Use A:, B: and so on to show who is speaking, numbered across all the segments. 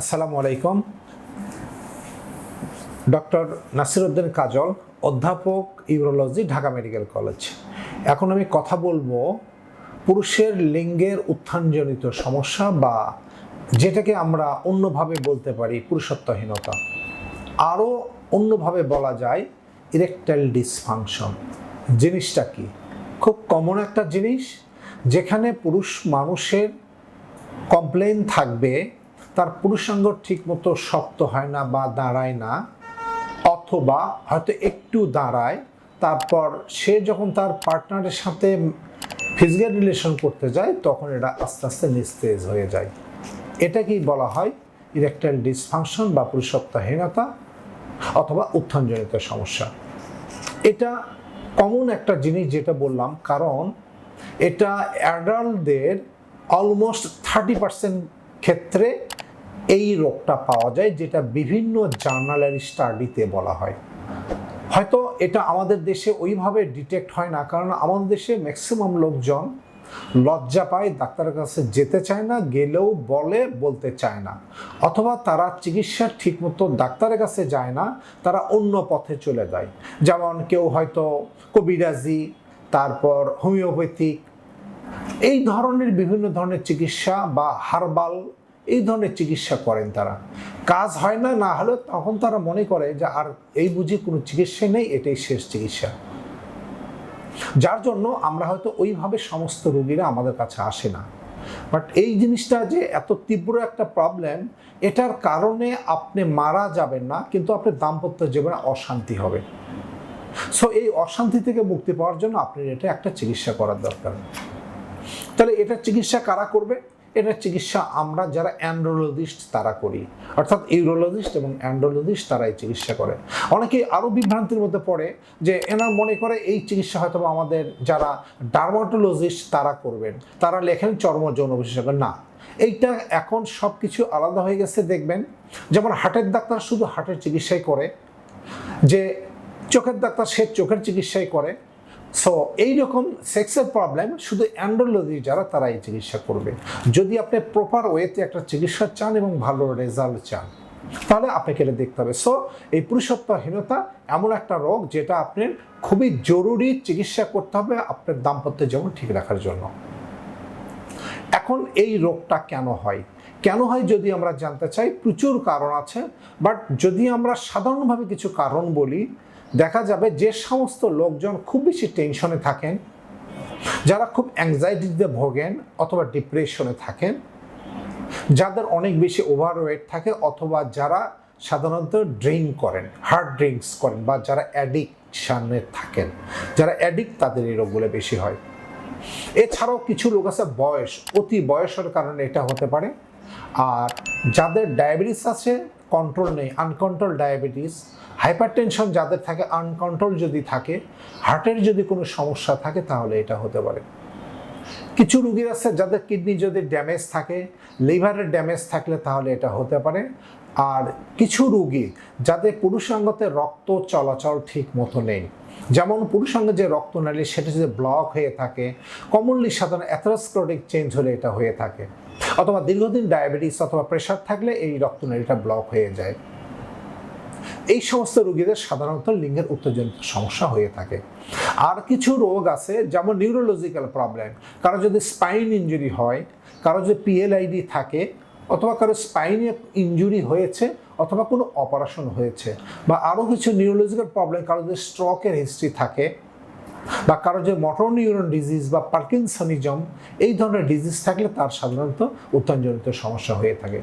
A: আসসালামু আলাইকুম। ডক্টর নাসিরউদ্দিন কাজল, অধ্যাপক ইউরোলজি, ঢাকা মেডিকেল কলেজ। এখন আমি কথা বলব পুরুষের লিঙ্গের উত্থানজনিত সমস্যা বা যেটাকে আমরা অন্যভাবে বলতে পারি পুরুষত্বহীনতা। আরও অন্যভাবে বলা যায় ইরেকটাইল ডিসফাংশন জিনিসটা কি? খুব কমন একটা জিনিস, যেখানে পুরুষ মানুষের কমপ্লেন থাকবে তার পুরুষাঙ্গ ঠিকমতো শক্ত হয় না বা দাঁড়ায় না, অথবা হয়তো একটু দাঁড়ায়, তারপর সে যখন তার পার্টনারের সাথে ফিজিক্যাল রিলেশন করতে যায়, তখন এটা আস্তে আস্তে নিস্তেজ হয়ে যায়। এটাকেই বলা হয় ইরেকটাইল ডিসফাংশন বা পুরুষত্বহীনতা অথবা উত্থানজনিত সমস্যা। এটা কমন একটা জিনিস যেটা বললাম, কারণ এটা অ্যাডাল্টদের অলমোস্ট থার্টি পার্সেন্ট ক্ষেত্রে এই রোগটা পাওয়া যায়, যেটা বিভিন্ন জার্নালের স্টাডিতে বলা হয়। হয়তো এটা আমাদের দেশে ওইভাবে ডিটেক্ট হয় না, কারণ আমাদের দেশে ম্যাক্সিমাম লোকজন লজ্জা পায়, ডাক্তারের কাছে যেতে চায় না, গেলেও বলে, বলতে চায় না। অথবা তারা চিকিৎসা ঠিকমতো ডাক্তারের কাছে যায় না, তারা অন্য পথে চলে যায়। যেমন কেউ হয়তো কবিরাজি, তারপর হোমিওপ্যাথিক, এই ধরনের বিভিন্ন ধরনের চিকিৎসা বা হার্বাল এই ধরনের চিকিৎসা করেন তারা। কাজ হয় না না হলে তখন তারা মনে করে যে, আর এই বুঝি কোনো চিকিৎসা নেই, এটাই শেষ চিকিৎসা। যার জন্য আমরা হয়তো ওইভাবে সমস্ত রোগীরা আমাদের কাছে আসে না। বাট এই জিনিসটা যে এত তীব্র একটা প্রবলেম, এটার কারণে আপনি মারা যাবেন না, কিন্তু আপনার দাম্পত্য জীবনে অশান্তি হবে। সো এই অশান্তি থেকে মুক্তি পাওয়ার জন্য আপনার এটা একটা চিকিৎসা করার দরকার। তাহলে এটার চিকিৎসা কারা করবে? এটার চিকিৎসা আমরা যারা অ্যান্ড্রোলজিস্ট তারা করি। অর্থাৎ ইউরোলজিস্ট এবং অ্যান্ড্রোলজিস্ট তারা এই চিকিৎসা করে। অনেকে আরও বিভ্রান্তির মধ্যে পড়ে যে এনার মনে করে এই চিকিৎসা হয়তো আমাদের যারা ডার্মাটোলজিস্ট তারা করবেন। তারা লেখেন চর্ম যৌন বিশেষজ্ঞ। না, এইটা এখন সব কিছু আলাদা হয়ে গেছে দেখবেন। যেমন হার্টের ডাক্তার শুধু হার্টের চিকিৎসাই করে, যে চোখের ডাক্তার সে চোখের চিকিৎসাই করে। সো এইরকম সেক্সের প্রবলেম শুধু অ্যান্ড্রোলজি যারা তারা এই চিকিৎসা করবে। যদি আপনি প্রপার ওয়েতে একটা চিকিৎসা চান এবং ভালো রেজাল্ট চান, তাহলে আপনাকে এটা দেখতে হবে। সো এই পুরুষত্বহীনতা এমন একটা রোগ যেটা আপনার খুবই জরুরি চিকিৎসা করতে হবে আপনার দাম্পত্য যেমন ঠিক রাখার জন্য। এখন এই রোগটা কেন হয়? কেন হয় যদি আমরা জানতে চাই? প্রচুর কারণ আছে বাট যদি আমরা সাধারণভাবে কিছু কারণ বলি দেখা যাবে যে সমস্ত লোকজন খুব বেশি টেনশনে থাকেন, যারা খুব অ্যাংজাইটিতে ভোগেন অথবা ডিপ্রেশনে থাকেন, যাদের অনেক বেশি ওভারওয়েট থাকে অথবা যারা সাধারণত ড্রিঙ্ক করেন হার্ড ড্রিঙ্কস করেন বা যারা অ্যাডিকশানে থাকেন, যারা অ্যাডিক্ট তাদের এই রোগগুলো বেশি হয়। এছাড়াও কিছু লোক আছে বয়স, অতি বয়সের কারণে এটা হতে পারে। আর যাদের ডায়াবেটিস আছে কন্ট্রোল নেই আনকন্ট্রোল ডায়াবেটিস হাইপার টেনশন যাদের থাকে আনকন্ট্রোল যদি থাকে হার্টের যদি কোনো সমস্যা থাকে, তাহলে এটা হতে পারে। কিছু রুগীর আছে যাদের কিডনি যদি ড্যামেজ থাকে লিভারের ড্যামেজ থাকলে তাহলে এটা হতে পারে। আর কিছু রুগী যাদের পুরুষাঙ্গতে রক্ত চলাচল ঠিক মতো নেই, যেমন পুরুষাঙ্গে যে রক্ত রক্তনালী, সেটা যদি ব্লক হয়ে থাকে কমনলি সাধারণ অ্যাথেরোস্ক্লেরোটিক চেঞ্জ হলে এটা হয়ে থাকে। অথবা দীর্ঘদিন ডায়াবেটিস অথবা প্রেশার থাকলে এই রক্তনালীটা ব্লক হয়ে যায়। এই সমস্ত রোগীদের সাধারণত লিঙ্গের উত্তেজনিত সমস্যা হয়ে থাকে। আর কিছু রোগ আছে যেমন নিউরোলজিক্যাল প্রবলেম কারও যদি স্পাইন ইঞ্জুরি হয়, কারও যদি পিএলআইডি থাকে, অথবা কারও স্পাইনে ইঞ্জুরি হয়েছে, অথবা কোনো অপারেশন হয়েছে, বা আরও কিছু নিউরোলজিক্যাল প্রবলেম কারও যদি স্ট্রোকের হিস্ট্রি থাকে বা কারও যে মটর নিউরন ডিজিজ বা পার্কিনসনিজম এই ধরনের ডিজিজ থাকলে তার সাধারণত উত্থানজনিত সমস্যা হয়ে থাকে।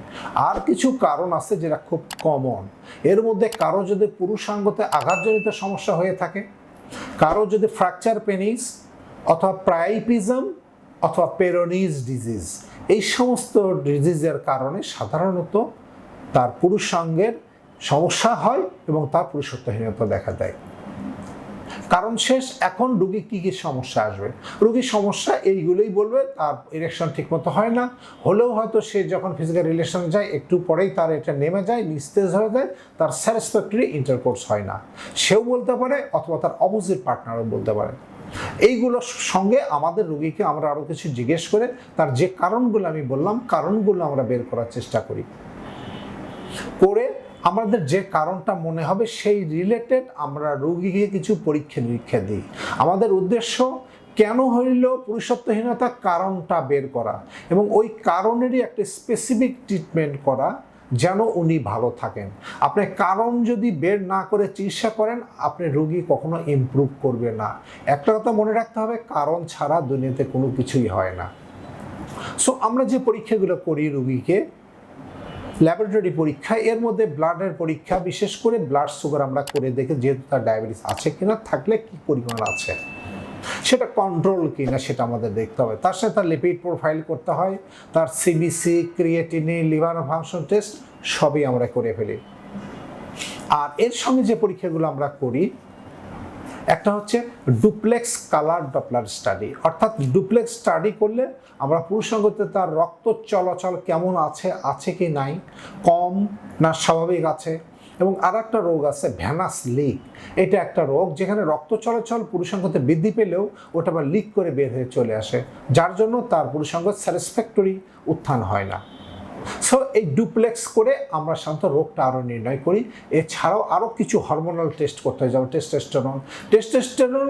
A: আর কিছু কারণ আছে যেটা খুব কমন এর মধ্যে কারও যদি পুরুষাঙ্গতে আঘাতজনিত সমস্যা হয়ে থাকে, কারও যদি ফ্র্যাকচার পেনিস অথবা প্রাইপিজম অথবা পেরোনিজ ডিজিজ এই সমস্ত ডিজিজের কারণে সাধারণত তার পুরুষাঙ্গের সমস্যা হয় এবং তার পুরুষত্বহীনতা দেখা দেয়। কারণ শেষ, এখন রুগী কী কী সমস্যা আসবে? রুগীর সমস্যা এইগুলোই বলবে, তার ইরেকশন ঠিকমতো হয় না। হলেও হয়তো সে যখন ফিজিক্যাল রিলেশনে যায়, একটু পরেই তার এটা নেমে যায়, নিস্তেজ হয়ে যায়, তার স্যাটিসফ্যাক্টরি ইন্টারকোর্স হয় না। সেও বলতে পারে, অথবা তার অপোজিট পার্টনারও বলতে পারে। এইগুলোর সঙ্গে আমাদের রুগীকে আমরা আরও কিছু জিজ্ঞেস করে, তার যে কারণগুলো আমি বললাম, কারণগুলো আমরা বের করার চেষ্টা করি। করে আমাদের যে কারণটা মনে হবে, সেই রিলেটেড আমরা রোগীকে কিছু পরীক্ষা নিরীক্ষা দিই। আমাদের উদ্দেশ্য কেন হইল পুরুষত্বহীনতার কারণটা বের করা এবং ওই কারণেরই একটা স্পেসিফিক ট্রিটমেন্ট করা যেন উনি ভালো থাকেন। আপনি কারণ যদি বের না করে চিকিৎসা করেন, আপনি রোগী কখনো ইমপ্রুভ করবে না। একটা কথা মনে রাখতে হবে, কারণ ছাড়া দুনিয়াতে কোনো কিছুই হয় না। সো আমরা যে পরীক্ষাগুলো করি রুগীকে ল্যাবরেটরি পরীক্ষা এর মধ্যে ব্লাডের পরীক্ষা, বিশেষ করে ব্লাড সুগার আমরা করে দেখে যেহেতু তার ডায়াবেটিস আছে কিনা, থাকলে কি পরিমাণ আছে, সেটা কন্ট্রোল কিনা সেটা আমাদের দেখতে হবে। তার সাথে তার লিপিড প্রোফাইল করতে হয়, তার CBC creatinine liver function test সবই আমরা করে ফেলি। আর এর সঙ্গে যে পরীক্ষাগুলো আমরা করি একটা হচ্ছে ডুপ্লেক্স কালার ডপলার স্টাডি অর্থাৎ ডুপ্লেক্স স্টাডি করলে আমরা পুরুষাঙ্গতে তার রক্ত চলাচল কেমন আছে আছে কি নাই, কম না স্বাভাবিক আছে, এবং আর একটা রোগ আছে ভ্যানাস লিক এটা একটা রোগ যেখানে রক্ত চলাচল পুরুষাঙ্গতে বৃদ্ধি পেলেও ওটা আবার লিক করে বের হয়ে চলে আসে, যার জন্য তার পুরুষাঙ্গ স্যাটিসফ্যাক্টরি উত্থান হয় না। সো এই ডুপ্লেক্স করে আমরা সাধারণত রোগটা আরও নির্ণয় করি। এছাড়াও আরও কিছু হরমোনাল টেস্ট করতে হয়, যেমন টেস্টেস্টেরন টেস্টেস্টেরন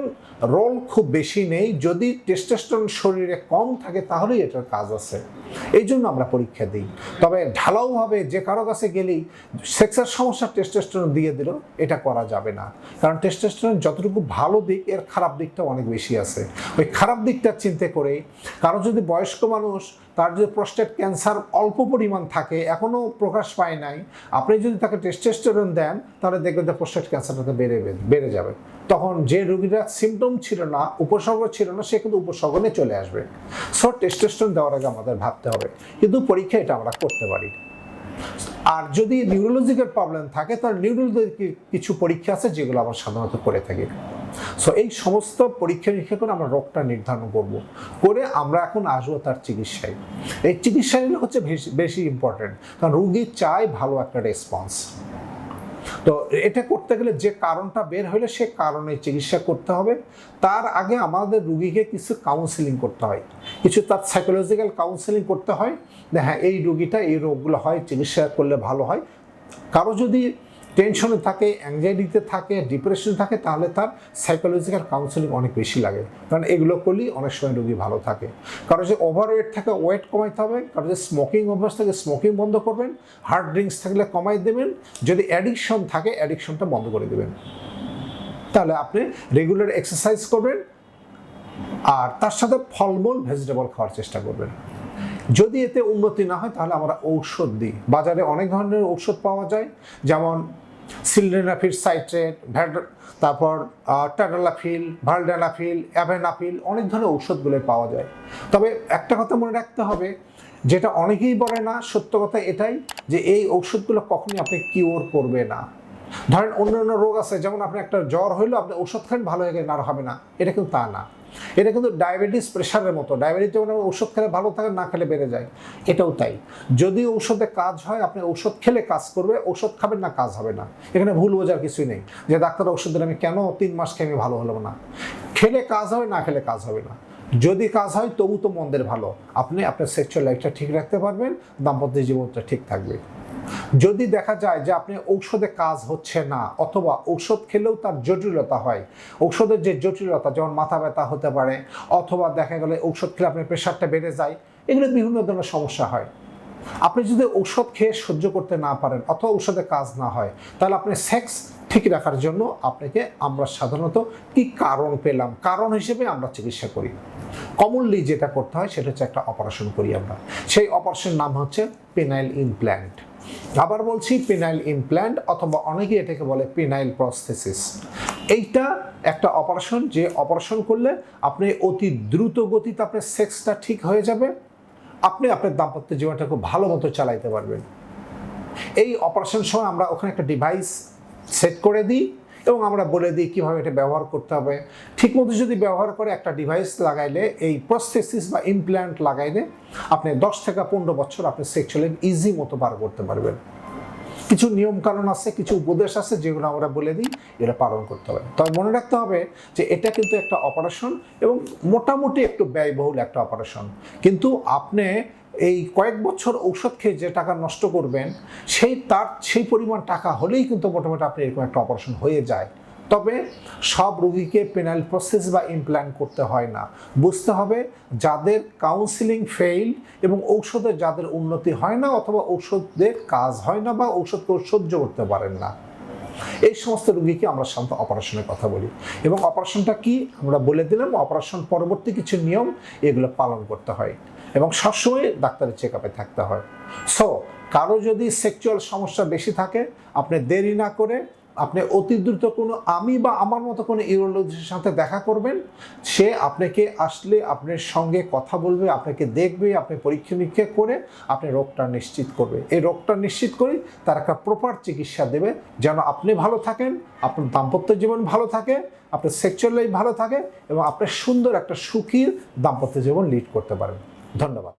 A: রোল খুব বেশি নেই। যদি টেস্টেস্টেরন শরীরে কম থাকে, তাহলেই এটার কাজ আছে। এই জন্য আমরা পরীক্ষা দিই। তবে ঢালাওভাবে যে কারও কাছে গেলেই সেক্সের সমস্যা টেস্টেস্টেরন দিয়ে দিল এটা করা যাবে না। কারণ টেস্টেস্টেরন যতটুকু ভালো দিক, এর খারাপ দিকটা অনেক বেশি আছে। ওই খারাপ দিকটা চিন্তা করে কারও যদি বয়স্ক মানুষ তার যদি প্রস্টেট ক্যান্সার অল্প পরিমাণ থাকে এখনও প্রকাশ পায় নাই, আপনি যদি তাকে টেস্টেস্টেরন দেন, তাহলে দেখবেন যে প্রস্টেট ক্যান্সারটাতে বেড়ে বেড়ে যাবে। তখন যে রোগীরা সিমটম ছিল না, উপসর্গ ছিল না, সে কিন্তু উপসর্গ নিয়ে চলে আসবে। সো টেস্টেস্টেরন দেওয়ার আগে আমাদের ভাবতে হবে। কিন্তু পরীক্ষা এটা আমরা করতে পারি। আর যদি নিউরোলজিক্যাল প্রবলেম থাকে তার নিউরোলজির কিছু পরীক্ষা আছে, যেগুলো আমরা সাধারণত করে থাকি। সো এই সমস্ত পরীক্ষা নিরীক্ষা করে আমরা রোগটা নির্ধারণ করব। করে আমরা এখন আসব তার চিকিৎসায়। এই চিকিৎসাই হচ্ছে বেশি ইম্পর্টেন্ট কারণ রুগী চায় ভালো একটা রেসপন্স তো এটা করতে গেলে যে কারণটা বের হলে সে কারণে চিকিৎসা করতে হবে। তার আগে আমাদের রুগীকে কিছু কাউন্সিলিং করতে হয়। কিছু তার সাইকোলজিক্যাল কাউন্সিলিং করতে হয়। হ্যাঁ এই রুগীটা এই রোগগুলো হয়, চিকিৎসা করলে ভালো হয়। কারও যদি টেনশনে থাকে অ্যাংজাইটিতে থাকে ডিপ্রেশন থাকে, তাহলে তার সাইকোলজিক্যাল কাউন্সিলিং অনেক বেশি লাগে। কারণ এগুলো করলেই অনেক সময় রোগী ভালো থাকে। কারও যে ওভারওয়েট থাকে ওয়েট কমাইতে হবে। কারও যে স্মোকিং অভ্যাস থাকে স্মোকিং বন্ধ করবেন। হার্ড ড্রিঙ্কস থাকলে কমাই দেবেন। যদি অ্যাডিকশন থাকে অ্যাডিকশনটা বন্ধ করে দেবেন। তাহলে আপনি রেগুলার এক্সারসাইজ করবেন। আর তার সাথে ফলমূল ভেজিটেবল খাওয়ার চেষ্টা করবেন। যদি এতে উন্নতি না হয়, তাহলে আমরা ঔষধ দিই। বাজারে অনেক ধরনের ঔষধ পাওয়া যায়। যেমন সিলডেনাফিল সাইট্রেট, ভ্যাড, তারপর টাডালাফিল ভালডানাফিল অ্যাভেনাফিল, অনেক ধরনের ঔষধগুলো পাওয়া যায়। তবে একটা কথা মনে রাখতে হবে, যেটা অনেকেই বলে না, সত্য কথা এটাই যে এই ঔষধগুলো কখনই আপনি কিওর করবে না। ধরেন অন্যান্য রোগ আছে, যেমন আপনি একটা জ্বর হইল, আপনি ওষুধ খান, ভালো হয়ে গেলে আর হবে না। এটা কিন্তু তা না। এটা কিন্তু ডায়াবেটিস প্রেশারের মতো। ডায়াবেটিস যেমন ওষুধ খেলে ভালো থাকে না খেলে বেড়ে যায়। এটাও তাই। যদি ঔষধে কাজ হয়, আপনি ঔষধ খেলে কাজ করবে, ঔষধ খাবেন না, কাজ হবে না। এখানে ভুল বোঝার কিছুই নেই। যে ডাক্তার ওষুধ দিলে আমি কেন তিন মাস খেয়ে আমি ভালো হলাম না? খেলে কাজ হবে না খেলে কাজ হবে না। যদি কাজ হয়, তবু তো মন্দের ভালো। আপনি আপনার সেক্সুয়াল লাইফটা ঠিক রাখতে পারবেন, দাম্পত্য জীবনটা ঠিক থাকবে। যদি দেখা যায় যে আপনি ঔষধে কাজ হচ্ছে না, অথবা ঔষধ খেলেও তার জটিলতা হয়, ঔষধের যে জটিলতা, যেমন মাথা ব্যথা হতে পারে, অথবা দেখা গেলে ঔষধ খেলে আপনার প্রেশারটা বেড়ে যায়, এগুলো বিভিন্ন ধরনের সমস্যা হয়। আপনি যদি ঔষধ খেয়ে সহ্য করতে না পারেন, অথবা ঔষধে কাজ না হয়, তাহলে আপনি সেক্স ঠিক রাখার জন্য আপনাকে আমরা সাধারণত কি কারণ পেলাম? কারণ হিসেবে আমরা চিকিৎসা করি। কমনলি যেটা করতে হয়, সেটা হচ্ছে একটা অপারেশন করি আমরা। সেই অপারেশনের নাম হচ্ছে পেনাইল ইমপ্ল্যান্ট আবার বলছি পেনাইল ইমপ্ল্যান্ট অথবা অনেকে এটাকে বলে পেনাইল প্রস্থেসিস এইটা একটা অপারেশন যে অপারেশন করলে আপনি অতি দ্রুত গতিতে আপনার সেক্সটা ঠিক হয়ে যাবে, আপনি আপনার দাম্পত্য জীবনটা খুব ভালো মতো চালাইতে পারবেন। এই অপারেশন সময় আমরা ওখানে একটা ডিভাইস সেট করে দিই এবং আমরা বলে দিই কীভাবে এটা ব্যবহার করতে হবে। ঠিকমতো যদি ব্যবহার করে একটা ডিভাইস লাগাইলে, এই প্রস্থেসিস বা ইমপ্ল্যান্ট লাগাইলে আপনি দশ থেকে পনেরো বছর আপনি সেক্সুয়ালি ইজি মতো পার করতে পারবেন। কিছু নিয়ম কানুন আছে, কিছু উপদেশ আছে যেগুলো আমরা বলে দিই এটা পালন করতে হবে। তবে মনে রাখতে হবে যে এটা কিন্তু একটা অপারেশন এবং মোটামুটি একটু ব্যয়বহুল একটা অপারেশন কিন্তু আপনি এই কয়েক বছর ঔষধ খেয়ে যে টাকা নষ্ট করবেন, সেই তার, সেই পরিমাণ টাকা হলেই কিন্তু মোটামুটি আপনি এরকম একটা অপারেশন হয়ে যায়। তবে সব রোগীকে পেনাল প্রসেস বা ইমপ্ল্যান্ট করতে হয় না। বুঝতে হবে যাদের কাউন্সিলিং ফেইল এবং ঔষধে যাদের উন্নতি হয় না অথবা ঔষধের কাজ হয় না বা ঔষধ কেউ সহ্য করতে পারেন না। এই সমস্ত রোগীকে আমরা সাধারণত অপারেশনের কথা বলি। এবং অপারেশনটা কি? আমরা বলে দিলাম অপারেশন পরবর্তী কিছু নিয়ম এগুলো পালন করতে হয়। এবং সবসময় ডাক্তারের চেক আপে থাকতে হয়। সো কারও যদি সেক্সুয়াল সমস্যা বেশি থাকে, আপনি দেরি না করে আপনি অতি দ্রুত কোনো আমি বা আমার মতো কোনো ইউরোলজিস্টের সাথে দেখা করবেন। সে আপনাকে আসলে আপনার সঙ্গে কথা বলবে, আপনাকে দেখবে, আপনি পরীক্ষা নিরীক্ষা করে আপনি রোগটা নিশ্চিত করবে। এই রোগটা নিশ্চিত করে তার একটা প্রপার চিকিৎসা দেবে, যেন আপনি ভালো থাকেন, আপনার দাম্পত্য জীবন ভালো থাকে, আপনার সেক্সুয়াল লাইফ ভালো থাকে এবং আপনি সুন্দর একটা সুখী দাম্পত্য জীবন লিড করতে পারেন ধন্যবাদ।